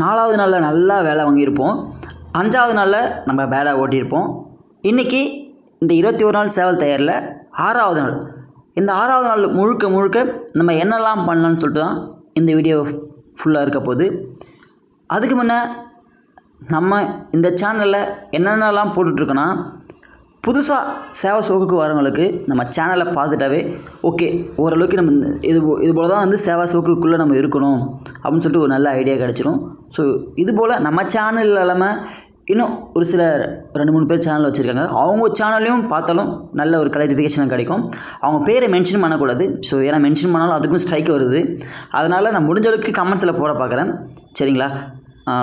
நாலாவது நாளில் நல்லா வேலை வாங்கியிருப்போம். அஞ்சாவது நாளில் நம்ம பேடா ஓட்டியிருப்போம். இன்றைக்கி இந்த இருபத்தி ஒரு நாள் சேவல் தயாரில் ஆறாவது நாள். இந்த ஆறாவது நாள் முழுக்க முழுக்க நம்ம என்னெல்லாம் பண்ணலாம்னு சொல்லிட்டு தான் இந்த வீடியோ ஃபுல்லாக இருக்க போகுது. அதுக்கு முன்னே நம்ம இந்த சேனலில் என்னென்னலாம் போட்டுட்ருக்கோன்னா புதுசாக சேவை சோக்குக்கு வரவங்களுக்கு நம்ம சேனலை பார்த்துட்டாவே ஓகே ஓரளவுக்கு நம்ம இந்த- இது போ- இது போல் தான் வந்து சேவா சோக்குக்குள்ளே நம்ம இருக்கணும் அப்படின்னு சொல்லிட்டு ஒரு நல்ல ஐடியா கிடச்சிரும். ஸோ இது போல் நம்ம சேனல் இல்லாமல் இன்னும் ஒரு சில ரெண்டு மூணு பேர் சேனல் வச்சுருக்காங்க. அவங்க சேனல்லையும் பார்த்தாலும் நல்ல ஒரு கிளாரிஃபிகேஷன் கிடைக்கும். அவங்க பேரை மென்ஷன் பண்ணக்கூடாது. ஸோ ஏன்னா மென்ஷன் பண்ணாலும் அதுக்கும் ஸ்ட்ரைக் வருது. அதனால் நான் முடிஞ்ச அளவுக்கு கமெண்ட்ஸில் போட பார்க்குறேன். சரிங்களா?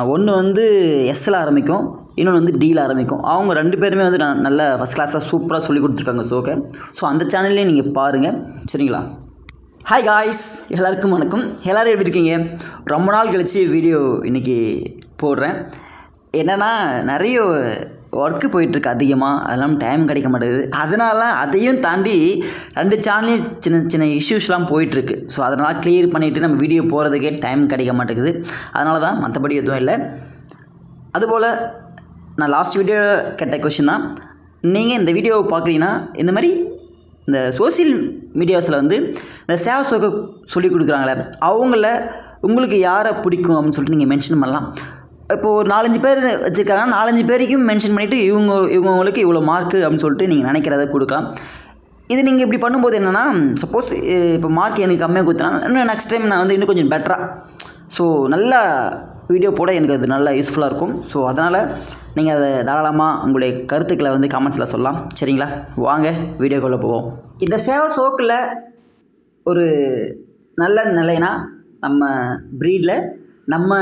ஒன்று வந்து எஸ்ஸில் ஆரம்பிக்கும். இன்னொன்று வந்து டீல் ஆரம்பிக்கும். அவங்க ரெண்டு பேருமே வந்து நான் நல்ல ஃபஸ்ட் கிளாஸாக சூப்பராக சொல்லி கொடுத்துருக்காங்க ஸோக்கை ஸோ அந்த சேனல்லையும் நீங்கள் பாருங்கள் சரிங்களா? ஹாய் காய்ஸ் எல்லாருக்கும் வணக்கம். எல்லோரும் எப்படி இருக்கீங்க? ரொம்ப நாள் கழித்து வீடியோ இன்றைக்கி போடுறேன். என்னென்னா நிறைய ஒர்க்கு போயிட்டுருக்கு அதிகமாக அதெல்லாம் டைம் கிடைக்க மாட்டேங்குது. அதனால அதையும் தாண்டி ரெண்டு சேனல்லையும் சின்ன சின்ன இஷ்யூஸ்லாம் போயிட்டுருக்கு. ஸோ அதனால் கிளியர் பண்ணிவிட்டு நம்ம வீடியோ போகிறதுக்கே டைம் கிடைக்க மாட்டேங்குது. அதனால தான் மற்றபடி எதுவும் இல்லை. அதுபோல் நான் லாஸ்ட் வீடியோ கேட்ட கொஷின் தான். நீங்கள் இந்த வீடியோவை பார்க்குறீங்கன்னா இந்த மாதிரி இந்த சோசியல் மீடியாஸில் வந்து இந்த சேவை சோக சொல்லி கொடுக்குறாங்களே அவங்கள உங்களுக்கு யாரை பிடிக்கும் அப்படின்னு சொல்லிட்டு நீங்கள் மென்ஷன் பண்ணலாம். இப்போது ஒரு நாலஞ்சு பேர் வச்சுருக்காங்க நாலஞ்சு பேருக்கும் மென்ஷன் பண்ணிவிட்டு இவங்க இவங்களுக்கு இவ்வளோ மார்க்கு அப்படின்னு சொல்லிட்டு நீங்கள் நினைக்கிறத கொடுக்கலாம். இது நீங்கள் இப்படி பண்ணும்போது என்னென்னா சப்போஸ் இப்போ மார்க் எனக்கு கம்மியாக கொடுத்தனா இன்னும் நெக்ஸ்ட் டைம் நான் வந்து இன்னும் கொஞ்சம் பெட்டராக ஸோ நல்லா வீடியோ போட எனக்கு அது நல்லா யூஸ்ஃபுல்லாக இருக்கும். ஸோ அதனால் நீங்கள் அதை தாராளமாக உங்களுடைய கருத்துக்களை வந்து கமெண்ட்ஸில் சொல்லலாம். சரிங்களா? வாங்க வீடியோக்குள்ளே போவோம். இந்த சேவை சோக்கில் ஒரு நல்ல நிலைனா நம்ம ப்ரீடில் நம்ம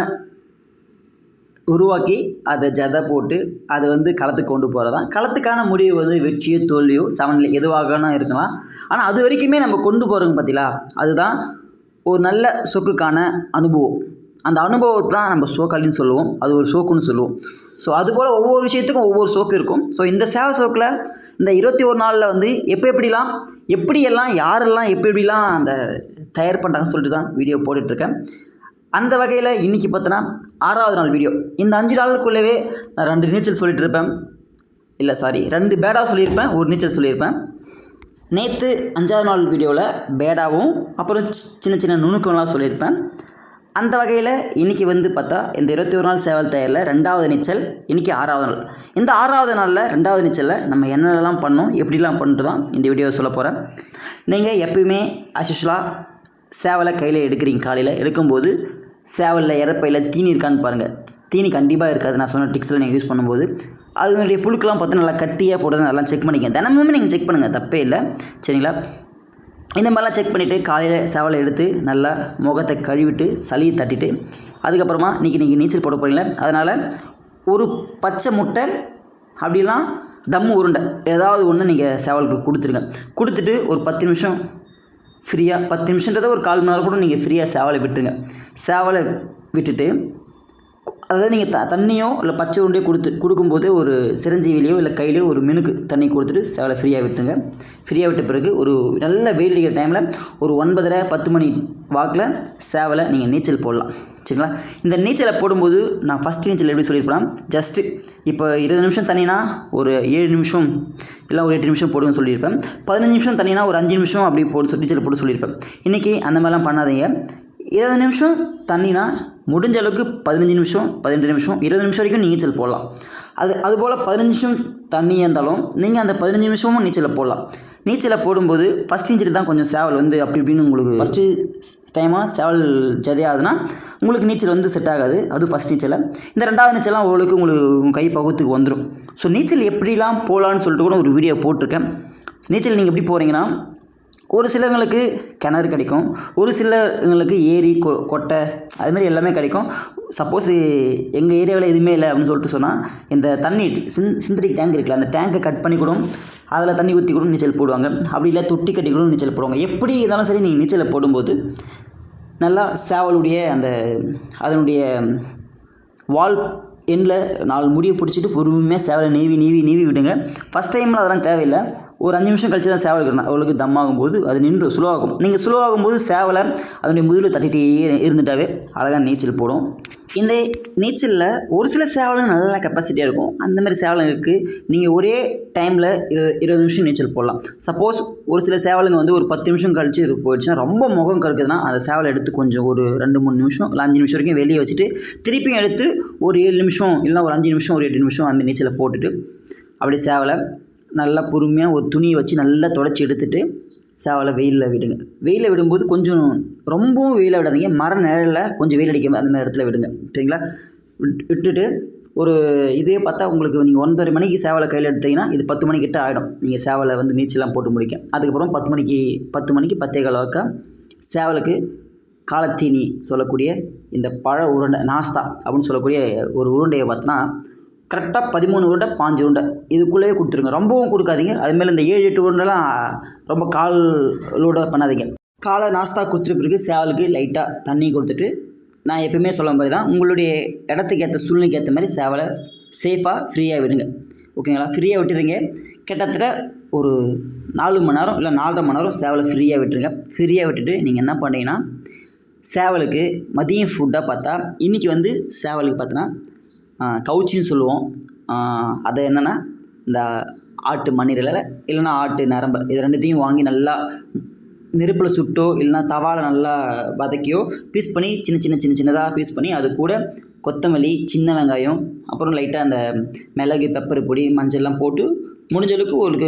உருவாக்கி அதை ஜதை போட்டு அதை வந்து களத்துக்கு கொண்டு போகிறது தான் களத்துக்கான முடிவு வந்து வெற்றியோ தோல்வியோ சமநிலை எதுவாகனா இருக்கலாம். ஆனால் அது வரைக்குமே நம்ம கொண்டு போகிறோங்க பார்த்தீங்களா அதுதான் ஒரு நல்ல சொக்குக்கான அனுபவம். அந்த அனுபவத்தை தான் நம்ம சோக்காலின்னு சொல்லுவோம். அது ஒரு சோக்குன்னு சொல்லுவோம். ஸோ அதுபோல் ஒவ்வொரு விஷயத்துக்கும் ஒவ்வொரு சோக்கு இருக்கும். ஸோ இந்த சேவை சோக்கில் இந்த இருபத்தி ஒரு நாளில் வந்து எப்போ எப்படிலாம் எப்படியெல்லாம் யாரெல்லாம் எப்படி எப்படிலாம் அந்த தயார் பண்ணுறாங்கன்னு சொல்லிட்டு தான் வீடியோ போட்டுட்ருக்கேன். அந்த வகையில் இன்றைக்கி பார்த்தோன்னா ஆறாவது நாள் வீடியோ இந்த அஞ்சு நாளுக்குள்ளவே நான் ரெண்டு நீச்சல் சொல்லிட்டு இருப்பேன் இல்லை சாரி ரெண்டு பேடா சொல்லியிருப்பேன் ஒரு நீச்சல் சொல்லியிருப்பேன். நேற்று அஞ்சாவது நாள் வீடியோவில் பேடாவும் அப்புறம் சின்ன சின்ன நுணுக்கம்லாம் சொல்லியிருப்பேன். அந்த வகையில் இன்றைக்கி வந்து பார்த்தா இந்த இருபத்தி ஒரு நாள் சேவல் தயாரில் ரெண்டாவது நீச்சல் இன்றைக்கி ஆறாவது நாள். இந்த ஆறாவது நாளில் ரெண்டாவது நீச்சலில் நம்ம என்னென்னலாம் பண்ணோம் எப்படிலாம் பண்ணிட்டு தான் இந்த வீடியோவை சொல்ல போகிறேன் நீங்கள் எப்பயுமே அசிஷுவலாக சேவலை கையில் எடுக்கிறீங்க காலையில். எடுக்கும்போது சேவலில் இறப்பையில் தீனி இருக்கான்னு பாருங்கள் தீனி கண்டிப்பாக இருக்காது. நான் சொன்ன டிக்ஸில் நீங்கள் யூஸ் பண்ணும்போது. அதனுடைய புழுக்கெல்லாம் பார்த்து நல்லா கட்டியாக போடுறது நல்லா செக் பண்ணிக்கங்க. தினமுமே நீங்கள் செக் பண்ணுங்கள் தப்பே இல்லை. சரிங்களா? இந்த மாதிரிலாம் செக் பண்ணிவிட்டு காலையில் சேவலை எடுத்து நல்லா முகத்தை கழுவிட்டு சளியை தட்டிட்டு அதுக்கப்புறமா இன்றைக்கி நீங்கள் நீச்சல் போட போகிறீங்களே அதனால் ஒரு பச்சை முட்டை அப்படிலாம் தம்மு உருண்டை ஏதாவது ஒன்று நீங்கள் சேவலுக்கு கொடுத்துருங்க. கொடுத்துட்டு ஒரு பத்து நிமிஷம் ஃப்ரீயாக பத்து நிமிஷன்றதை ஒரு கால் மணி நேரம் கூட நீங்கள் ஃப்ரீயாக சேவலை விட்டுருங்க. சேவலை விட்டுட்டு அதாவது நீங்கள் த தண்ணியோ இல்லை பச்சை உருண்டையோ கொடுத்து கொடுக்கும்போது ஒரு சிரஞ்சீவிலையோ இல்லை கையிலையோ ஒரு மினுக்கு தண்ணி கொடுத்துட்டு சேவலை ஃப்ரீயாக விட்டுங்க ஃப்ரீயாக விட்ட பிறகு ஒரு நல்ல வெயில் அடிக்கிற டைமில் ஒரு ஒன்பதரை பத்து மணி வாக்கில் சேவலை நீங்கள் நீச்சல் போடலாம். சரிங்களா? இந்த நீச்சலை போடும்போது நான் ஃபஸ்ட் நீச்சல் எப்படி சொல்லியிருப்பேன் ஜஸ்ட்டு இப்போ இருபது நிமிஷம் தண்ணினா ஒரு ஏழு நிமிஷம் இல்லை ஒரு எட்டு நிமிஷம் போடுன்னு சொல்லியிருப்பேன். பதினஞ்சு நிமிஷம் தண்ணினா ஒரு அஞ்சு நிமிஷம் அப்படி போட்டு நீச்சல் போட்டு சொல்லியிருப்பேன். இன்றைக்கி அந்த மாதிரிலாம் பண்ணாதீங்க. இருபது நிமிஷம் தண்ணினா முடிஞ்ச அளவுக்கு பதினஞ்சு நிமிஷம் பதினெட்டு நிமிஷம் இருபது நிமிஷம் வரைக்கும் நீச்சல் போடலாம். அது அதுபோல் பதினஞ்சு நிமிஷம் தண்ணியாக இருந்தாலும் நீங்கள் அந்த பதினஞ்சு நிமிஷமும் நீச்சலை போடலாம். நீச்சலை போடும்போது ஃபஸ்ட் நீச்சல் தான் கொஞ்சம் சேவல் வந்து அப்படி இப்படின்னு உங்களுக்கு ஃபஸ்ட்டு டைமாக சேவல் ஜதையாகுதுன்னா உங்களுக்கு நீச்சல் வந்து செட் ஆகாது. அது ஃபஸ்ட் நீச்சலை. இந்த ரெண்டாவது நீச்சலாம் ஓரளவுக்கு உங்களுக்கு உங்கள் கை பகுத்துக்கு வந்துடும் ஸோ நீச்சல் எப்படிலாம் போகலான்னு சொல்லிட்டு கூட ஒரு வீடியோ போட்டிருக்கேன். நீச்சல் நீங்கள் எப்படி போகிறீங்கன்னா ஒரு சிலங்களுக்கு கிணறு கிடைக்கும் ஒரு சிலங்களுக்கு ஏரி கொ கொட்டை அதுமாதிரி எல்லாமே கிடைக்கும். சப்போஸ் எங்கள் ஏரியாவில் எதுவுமே இல்லை அப்படின்னு சொல்லிட்டு சொன்னால் இந்த தண்ணி சின் சிந்தடிக் டேங்க் இருக்குல்ல அந்த டேங்கை கட் பண்ணி கூட அதில் தண்ணி ஊற்றி கூட நீச்சல் போடுவாங்க. அப்படி இல்லை தொட்டி கட்டி கூட நீச்சல் போடுவாங்க. எப்படி இருந்தாலும் சரி நீங்கள் நீச்சலை போடும்போது நல்லா சேவலுடைய அந்த அதனுடைய வால் எண்டில் நாலு முடியை பிடிச்சிட்டு பொறுமையாக சேவலை நீவி நீவி நீவி விடுங்க. ஃபஸ்ட் டைமில் அதெல்லாம் தேவையில்லை. ஒரு அஞ்சு நிமிஷம் கழிச்சு தான் சேவல் இருக்கணும் அவளுக்கு தம் ஆகும்போது அது நின்று ஸ்லோவாகும் நீங்கள் ஸ்லோவாகும் போது சேவலை அதனுடைய முதுகில் தட்டிகிட்டே இருந்துட்டாவே அழகாக நீச்சல் போடும். இந்த நீச்சலில் ஒரு சில சேவலும் நல்ல கெப்பாசிட்டியாக இருக்கும். அந்த மாதிரி சேவலும் இருக்குது நீங்கள் ஒரே டைமில் இரு இருபது நிமிஷம் நீச்சல் போடலாம். சப்போஸ் ஒரு சில சேவலுங்க வந்து ஒரு பத்து நிமிஷம் கழிச்சு போயிடுச்சுன்னா ரொம்ப முகம் கருக்குதுன்னா அந்த சேவலை எடுத்து கொஞ்சம் ஒரு ரெண்டு மூணு நிமிஷம் இல்லை அஞ்சு நிமிஷம் வரைக்கும் வெளியே வச்சுட்டு திருப்பியும் எடுத்து ஒரு ஏழு நிமிஷம் இல்லை ஒரு அஞ்சு நிமிஷம் ஒரு எட்டு நிமிஷம் அந்த நீச்சலை போட்டுட்டு அப்படியே சேவலை நல்லா பொறுமையாக ஒரு துணியை வச்சு நல்லா தொடச்சி எடுத்துட்டு சேவலை வெயிலில் விடுங்க. வெயிலில் விடும்போது கொஞ்சம் ரொம்பவும் வெயிலில் விடாதீங்க. மர நிழலில் கொஞ்சம் வெயில் அடிக்க அந்த மாதிரி இடத்துல விடுங்க. சரிங்களா? விட்டுட்டு ஒரு இதே பார்த்தா உங்களுக்கு நீங்கள் ஒன்பது மணிக்கு சேவலை கையில் எடுத்தீங்கன்னா இது பத்து மணிக்கிட்ட ஆகிடும் நீங்கள் சேவலை வந்து நீச்சலாம் போட்டு முடிக்க. அதுக்கப்புறம் பத்து மணிக்கு பத்து மணிக்கு பத்தே கால் சேவலுக்கு காலத்தீனி சொல்லக்கூடிய இந்த பழ உருண்டை நாஸ்தா அப்படின்னு சொல்லக்கூடிய ஒரு உருண்டையை பார்த்தோன்னா கரெக்டாக பதிமூணு உருண்டை பாஞ்சு உருண்டை. இதுக்குள்ளேயே கொடுத்துருங்க. ரொம்பவும் கொடுக்காதீங்க. அதுமாரி இந்த ஏழு எட்டு உருண்டைலாம் ரொம்ப கால் லோட பண்ணாதீங்க. காலை நாஸ்தா கொடுத்துட்டு பிறகு சேவலுக்கு லைட்டாக தண்ணி கொடுத்துட்டு நான் எப்பயுமே சொல்ல மாதிரி தான் உங்களுடைய இடத்துக்கு ஏற்ற சூழ்நிலைக்கு ஏற்ற மாதிரி சேவலை சேஃபாக ஃப்ரீயாக விடுங்க. ஓகேங்களா ஃப்ரீயாக விட்டுருங்க. கிட்டத்தட்ட ஒரு நாலு மணி நேரம் இல்லை நாலரை மணி நேரம் சேவலை ஃப்ரீயாக விட்டுருங்க. ஃப்ரீயாக விட்டுட்டு நீங்கள் என்ன பண்ணீங்கன்னா சேவலுக்கு மதியம் ஃபுட்டாக பார்த்தா இன்றைக்கி வந்து சேவலுக்கு பார்த்தோன்னா கவுச்சின்னு சொல்லுவோம். அது என்னென்னா இந்த ஆட்டு மண்ணீரலை இல்லைன்னா ஆட்டு நரம்பு இது ரெண்டுத்தையும் வாங்கி நல்லா நெருப்பில் சுட்டோ இல்லைன்னா தவாவில் நல்லா வதக்கியோ பீஸ் பண்ணி சின்ன சின்ன சின்ன சின்னதாக பீஸ் பண்ணி அது கூட கொத்தமல்லி சின்ன வெங்காயம் அப்புறம் லைட்டாக அந்த மிளகு பெப்பர் பொடி மஞ்சள்லாம் போட்டு முடிஞ்ச அளவுக்கு உங்களுக்கு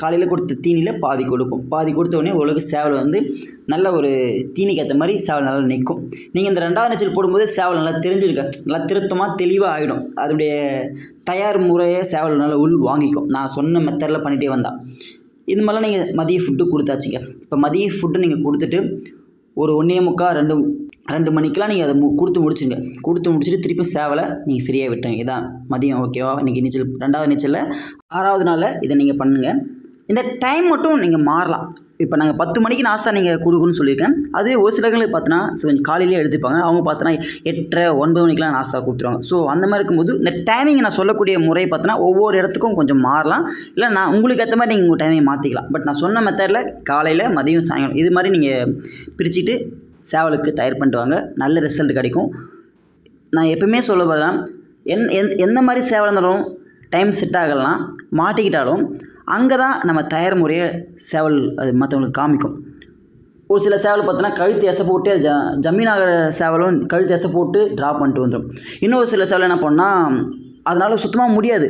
காலையில் கொடுத்த தீனியில் பாதி கொடுப்போம். பாதி கொடுத்த உடனே ஓரளவுக்கு சேவல் வந்து நல்ல ஒரு தீனிக்கு ஏற்ற மாதிரி சேவல் நல்லா நிற்கும் நீங்கள் இந்த ரெண்டாவது நீச்சல் போடும்போது சேவல் நல்லா தெரிஞ்சிருக்க நல்லா திருத்தமாக தெளிவாக ஆகிடும் அதனுடைய தயார் முறையை சேவல் நல்லா உள் வாங்கிக்கும். நான் சொன்ன மெத்தடில் பண்ணிகிட்டே வந்தால் இது மாதிரிலாம் நீங்கள் மதிய ஃபுட்டு கொடுத்தாச்சுங்க. இப்போ மதிய ஃபுட்டு நீங்கள் கொடுத்துட்டு ஒரு ஒன்றே முக்கால் ரெண்டு ரெண்டு மணிக்கெலாம் நீங்கள் அதை மு கொடுத்து முடிச்சுங்க கொடுத்து முடிச்சுட்டு திருப்பி சேவலை நீங்கள் ஃப்ரீயாக விட்டுங்க இதான் மதியம் ஓகேவா இன்றைக்கி நீச்சல் ரெண்டாவது நீச்சலில் ஆறாவது நாளில் இதை நீங்கள் பண்ணுங்கள் இந்த டைம் மட்டும் நீங்கள் மாறலாம். இப்போ நாங்கள் பத்து மணிக்கு நாஸ்தா நீங்கள் கொடுக்கணும்னு சொல்லியிருக்கேன். அதுவே ஒரு சிலர்களுக்கு பார்த்தோன்னா கொஞ்சம் காலையிலே எடுத்துப்பாங்க. அவங்க பார்த்தோன்னா எட்டரை ஒன்பது மணிக்கெலாம் நாஸ்தா கொடுத்துருவாங்க. ஸோ அந்த மாதிரி இருக்கும்போது இந்த டைமிங் நான் சொல்லக்கூடிய முறை பார்த்தோன்னா ஒவ்வொரு இடத்துக்கும் கொஞ்சம் மாறலாம். இல்லை நான் உங்களுக்கு ஏற்ற மாதிரி நீங்கள் உங்கள் டைமிங் மாற்றிக்கலாம் பட் நான் சொன்ன மெத்தடில் காலையில் மதியம் சாயங்காலம் இது மாதிரி நீங்கள் பிரிச்சுட்டு சேவலுக்கு தயார் பண்ணிட்டு வாங்க நல்ல ரிசல்ட் கிடைக்கும். நான் எப்பவுமே சொல்ல போகிறேன் என் எந் எந்த மாதிரி சேவல் இருந்தாலும் டைம் செட் ஆகலாம். மாட்டிக்கிட்டாலும் அங்கே தான் நம்ம தயார் முறையை சேவல் அது மற்றவங்களுக்கு காமிக்கும். ஒரு சில சேவல் பார்த்தோன்னா கழுத்து எசை போட்டு ஜ ஜமீன் ஆகிற சேவலும் கழுத்து எசை போட்டு ட்ராப் பண்ணிட்டு வந்துடும். இன்னொரு சில சேவல் என்ன பண்ணால் அதனால் சுத்தமாக முடியாது.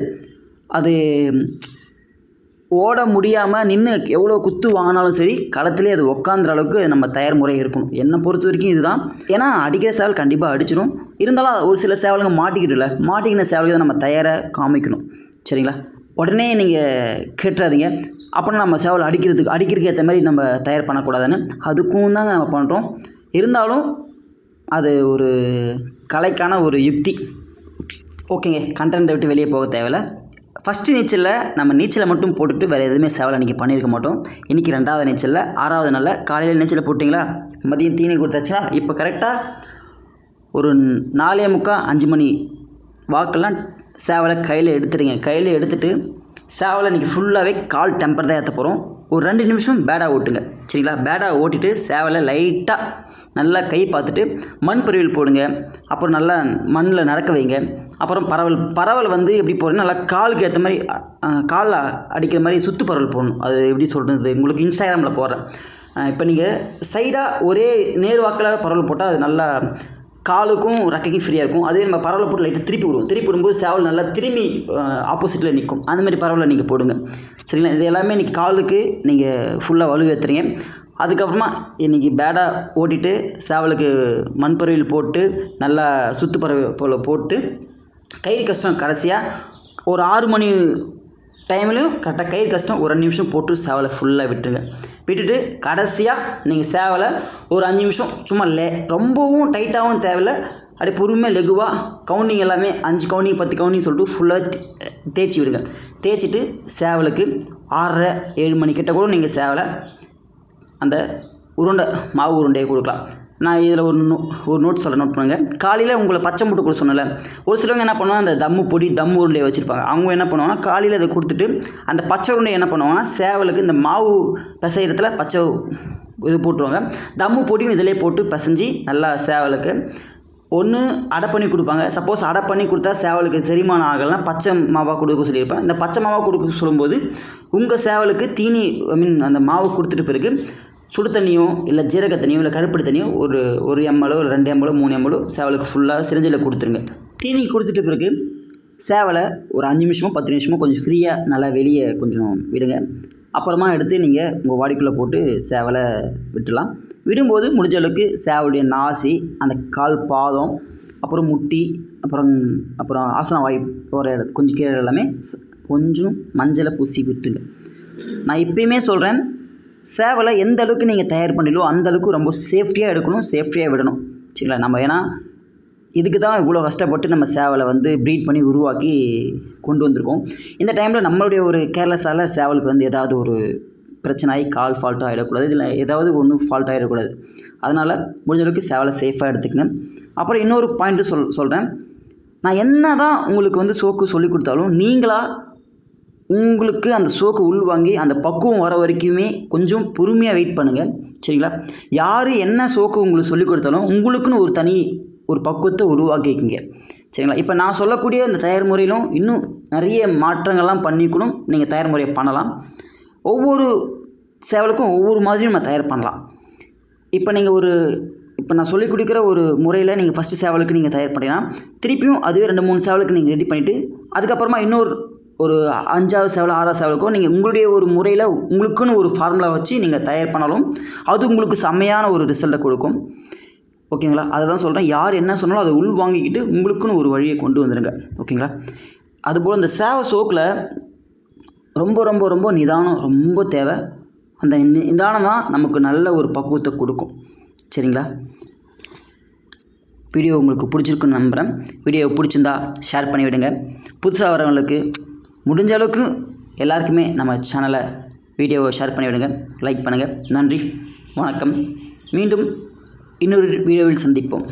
அது ஓட முடியாமல் நின்று எவ்வளோ குத்து வாங்கினாலும் சரி களத்திலே அது உக்காந்துற அளவுக்கு நம்ம தயார் முறை இருக்கணும் என்னை பொறுத்த வரைக்கும் இதுதான். ஏன்னா அடிக்கிற சேவல் கண்டிப்பாக அடிச்சிடும் இருந்தாலும் ஒரு சில சேவலுங்க மாட்டிக்கிட்டுல மாட்டிக்கின சேவலுக்கு தான் நம்ம தயாராக காமிக்கணும். சரிங்களா? உடனே நீங்கள் கேட்டுறாதீங்க. அப்புறம் நம்ம சேவல் அடிக்கிறதுக்கு அடிக்கிறதுக்கு ஏற்ற மாதிரி நம்ம தயார் பண்ணக்கூடாதுன்னு அதுக்கும் தாங்க நம்ம பண்ணுறோம் இருந்தாலும் அது ஒரு கலைக்கான ஒரு யுக்தி. ஓகேங்க. கண்டென்ட்டை விட்டு வெளியே போக தேவையில்ல. ஃபஸ்ட்டு நீச்சலில் நம்ம நீச்சலை மட்டும் போட்டுட்டு வேறு எதுவுமே சேவலை நீங்கள் பண்ணியிருக்க மாட்டோம். இன்றைக்கி ரெண்டாவது நீச்சலில் ஆறாவது நாளில் காலையில் நீச்சலை போட்டிங்களா? மதியம் தீனி கொடுத்தாச்சா? இப்போ கரெக்டாக ஒரு நாலே முக்கால் அஞ்சு மணி வாக்கெல்லாம் சேவலை கையில் எடுத்துடுங்க கையில் எடுத்துட்டு சேவலை இன்றைக்கி ஃபுல்லாகவே கால் டெம்பர் தான் ஏற்ற போகிறோம் ஒரு ரெண்டு நிமிஷம் பேடாக ஓட்டுங்க. சரிங்களா? பேடாக ஓட்டிட்டு சேவலை லைட்டாக நல்லா கை பார்த்துட்டு மண் பொரியல் போடுங்க. அப்புறம் நல்லா மண்ணில் நடக்க வைங்க. அப்புறம் பரவல் பரவல் வந்து எப்படி போடுறது நல்லா காலுக்கு ஏற்ற மாதிரி காலில் அடிக்கிற மாதிரி சுற்று பரவல் போடணும். அது எப்படி சொல்கிறது உங்களுக்கு இன்ஸ்டாகிராமில் போடுறேன். இப்போ நீங்கள் சைடாக ஒரே நேர்வாக்கில் பரவல் போட்டால் அது நல்லா காலுக்கும் ரெக்கைக்கும் ஃப்ரீயாக இருக்கும். அதே நம்ம பரவலை போட்டு லைட்டாக திருப்பி விடுவோம். திருப்பி விடும்போது சேவல் நல்லா திரும்பி ஆப்போசிட்டில் நிற்கும். அந்த மாதிரி பரவலை நீங்கள் போடுங்க. சரிங்களா? இது எல்லாமே இன்றைக்கி காலுக்கு நீங்கள் ஃபுல்லாக வலுவேற்றுறீங்க அதுக்கப்புறமா இன்றைக்கி பேடாக ஓட்டிட்டு சேவலுக்கு மண்பறவையில் போட்டு நல்லா சுத்து பறவை போல் போட்டு கயிறு கஷ்டம் கடைசியாக ஒரு ஆறு மணி டைம்லையும் கரெக்டாக கயிறு கஷ்டம் ஒரு ரெண்டு நிமிஷம் போட்டு சேவலை ஃபுல்லாக விட்டுருங்க. விட்டுட்டு கடைசியாக நீங்கள் சேவலை ஒரு அஞ்சு நிமிஷம் சும்மா லே ரொம்பவும் டைட்டாகவும் தேவையில்ல. அப்படியே பொறுமையாக லெகுவாக கவுண்டிங் எல்லாமே அஞ்சு கவுண்டிங் பத்து கவுண்டிங் சொல்லிட்டு ஃபுல்லாக தேய்ச்சி விடுங்க. தேய்ச்சிட்டு சேவலுக்கு ஆறரை ஏழு மணிக்கிட்ட கூட நீங்கள் சேவலை அந்த உருண்டை மாவு உருண்டையை கொடுக்கலாம். நான் இதில் ஒரு நோ ஒரு நோட் சொல்ல நோட் பண்ணுங்கள் காலையில் உங்களை பச்சை முட்டை கூட சொன்னல ஒரு சிலவங்க என்ன பண்ணுவாங்க அந்த தம்மு பொடி தம்மு உருண்டையை வச்சுருப்பாங்க. அவங்க என்ன பண்ணுவாங்கன்னா காலையில் அதை கொடுத்துட்டு அந்த பச்சை உருண்டையை என்ன பண்ணுவாங்கன்னா சேவலுக்கு இந்த மாவு பிசைகிறதுல பச்சை இது போட்டுருவாங்க. தம்மு பொடியும் இதிலே போட்டு பிசைஞ்சு நல்லா சேவலுக்கு. ஒன்று அடை பண்ணி கொடுப்பாங்க. சப்போஸ் அடை பண்ணி கொடுத்தா சேவலுக்கு செரிமானம் ஆகலைன்னா பச்சை மாவாக கொடுக்க சொல்லியிருப்பேன். இந்த பச்சை மாவாக கொடுக்க சொல்லும்போது உங்கள் சேவலுக்கு தீனி ஐ மீன் அந்த மாவு கொடுத்துட்டு பிறகு சுடு தண்ணியோ இல்லை ஜீரக தண்ணியோ இல்லை கருப்பு தண்ணியோ ஒரு ஒரு எம்எலோ ஒரு ரெண்டு எம்எலோ மூணு எம்எலோ சேவலுக்கு ஃபுல்லாக சிரிஞ்சில் கொடுத்துருங்க. தீனி கொடுத்துட்ட பிறகு சேவலை ஒரு அஞ்சு நிமிஷமோ பத்து நிமிஷமோ கொஞ்சம் ஃப்ரீயாக நல்லா வெளியே கொஞ்சம் விடுங்க. அப்புறமா எடுத்து நீங்கள் உங்கள் வாடிக்குள்ளே போட்டு சேவலை விட்டுலாம். விடும்போது முடிஞ்ச அளவுக்கு சேவலுடைய நாசி அந்த கால் பாதம் அப்புறம் முட்டி அப்புறம் அப்புறம் ஆசன வாய் போகிற இடத்து கொஞ்சம் கீழே எல்லாமே கொஞ்சம் மஞ்சளை பூசி விட்டுங்க நான் இப்பயுமே சொல்கிறேன் சேவலை எந்த அளவுக்கு நீங்கள் தயார் பண்ணீங்களோ அந்த அளவுக்கு ரொம்ப சேஃப்டியாக எடுக்கணும் சேஃப்டியாக விடணும். சரிங்களா? நம்ம ஏன்னா இதுக்கு தான் இவ்வளோ கஷ்டப்பட்டு நம்ம சேவலை வந்து ப்ரீட் பண்ணி உருவாக்கி கொண்டு வந்திருக்கோம். இந்த டைமில் நம்மளுடைய ஒரு கேர்லெஸ்ஸால் சேவலுக்கு வந்து ஏதாவது ஒரு பிரச்சனை ஆகி கால் ஃபால்ட்டாக ஆகிடக்கூடாது இதில் ஏதாவது ஒன்று ஃபால்ட் ஆகிடக்கூடாது அதனால் முடிஞ்ச அளவுக்கு சேவலை சேஃபாக எடுத்துக்கங்க. அப்புறம் இன்னொரு பாயிண்ட்டு சொல் சொல்கிறேன் நான் என்ன தான் உங்களுக்கு வந்து சோக்கு சொல்லி கொடுத்தாலும் நீங்களாக உங்களுக்கு அந்த சோக்கு உள்வாங்கி அந்த பக்குவம் வர வரைக்குமே கொஞ்சம் பொறுமையாக வெயிட் பண்ணுங்கள் சரிங்களா? யார் என்ன சோக்கு உங்களுக்கு சொல்லிக் கொடுத்தாலும் உங்களுக்குன்னு ஒரு தனி ஒரு பக்குவத்தை உருவாக்கிக்கிங்க. சரிங்களா? இப்போ நான் சொல்லக்கூடிய இந்த தயார் முறையிலும் இன்னும் நிறைய மாற்றங்கள்லாம் பண்ணிக்கணும். நீங்கள் தயார் முறையை பண்ணலாம். ஒவ்வொரு சேவலுக்கும் ஒவ்வொரு மாதிரியும் நம்ம தயார் பண்ணலாம். இப்போ நீங்கள் ஒரு இப்போ நான் சொல்லிக் கொடுக்குற ஒரு முறையில் நீங்கள் ஃபஸ்ட்டு சேவலுக்கு நீங்கள் தயார் பண்ணிங்கன்னா திருப்பியும் அதுவே ரெண்டு மூணு சேவலுக்கு நீங்கள் ரெடி பண்ணிவிட்டு அதுக்கப்புறமா இன்னொரு ஒரு அஞ்சாவது சேவல் ஆறாவது சேவலுக்கோ நீங்கள் உங்களுடைய ஒரு முறையில் உங்களுக்குன்னு ஒரு ஃபார்முலா வச்சு நீங்கள் தயார் பண்ணாலும் அது உங்களுக்கு செம்மையான ஒரு ரிசல்ட்டை கொடுக்கும். ஓகேங்களா? அதை தான் சொல்கிறேன் யார் என்ன சொன்னாலும் அதை உள் வாங்கிக்கிட்டு உங்களுக்குன்னு ஒரு வழியை கொண்டு வந்துடுங்க ஓகேங்களா? அதுபோல் இந்த சேவை சோக்கில் ரொம்ப ரொம்ப ரொம்ப நிதானம் ரொம்ப தேவை. அந்த நிதானம் தான் நமக்கு நல்ல ஒரு பக்குவத்தை கொடுக்கும். சரிங்களா? வீடியோ உங்களுக்கு பிடிச்சிருக்குன்னு நம்புகிறேன் வீடியோ பிடிச்சிருந்தா ஷேர் பண்ணிவிடுங்க. புதுசாக வரவங்களுக்கு முடிஞ்ச அளவுக்கு எல்லாருக்குமே நம்ம சேனலை வீடியோவை ஷேர் பண்ணிவிடுங்க லைக் பண்ணுங்கள் நன்றி வணக்கம். மீண்டும் இன்னொரு வீடியோவில் சந்திப்போம்.